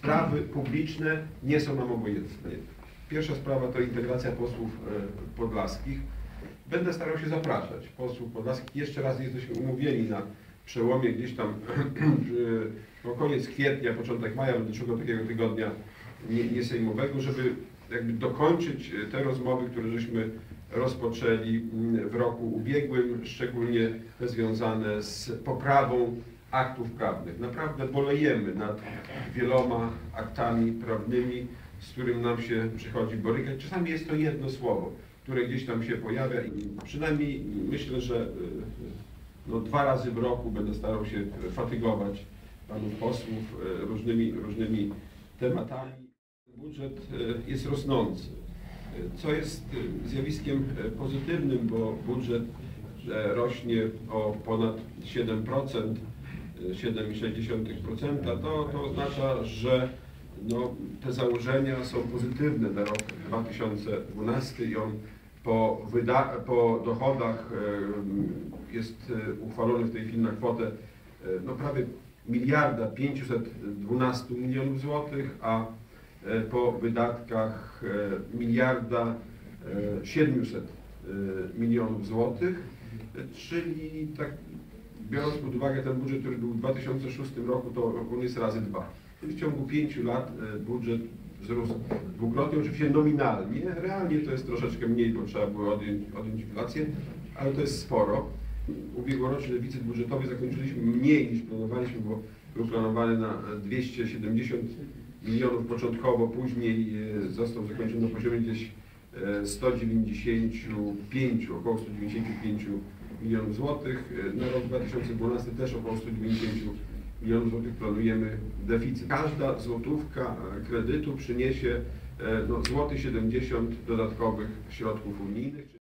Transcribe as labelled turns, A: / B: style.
A: sprawy publiczne nie są nam obojętne. Pierwsza sprawa to integracja posłów e, podlaskich. Będę starał się zapraszać posłów podlaskich. Jeszcze raz jesteśmy umówieni na przełomie gdzieś tam no, koniec kwietnia, początek maja, będę szukał takiego tygodnia nie- niesejmowego, żeby jakby dokończyć e, te rozmowy, które żeśmy rozpoczęli mm, w roku ubiegłym, szczególnie związane z poprawą aktów prawnych. Naprawdę bolejemy nad wieloma aktami prawnymi, z którym nam się przychodzi borykać. Czasami jest to jedno słowo, które gdzieś tam się pojawia i przynajmniej myślę, że y, no, dwa razy w roku będę starał się fatygować panów posłów y, różnymi, różnymi tematami. Budżet jest rosnący, co jest zjawiskiem pozytywnym, bo budżet e, rośnie o ponad 7%, y, 7,6%, to, to oznacza, że no, te założenia są pozytywne na rok 2012 i on po, wyda- po dochodach jest e, uchwalony w tej chwili na kwotę e, no, prawie miliarda 512 milionów złotych, a e, po wydatkach miliarda e, 700 e, milionów złotych, czyli tak biorąc pod uwagę ten budżet, który był w 2006 roku, to on jest razy dwa. Czyli w ciągu pięciu lat e, budżet wzrósł dwukrotnie, oczywiście nominalnie, realnie to jest troszeczkę mniej, bo trzeba było odjąć, odjąć inflację, ale to jest sporo. Ubiegłoroczny deficyt budżetowy zakończyliśmy mniej niż planowaliśmy, bo był planowany na 270 milionów początkowo, później e, został zakończony na poziomie gdzieś e, 195, około 195 milionów złotych. Na rok 2012 też około 190 milionów złotych planujemy deficyt. Każda złotówka kredytu przyniesie e, no, złoty 70 dodatkowych środków unijnych.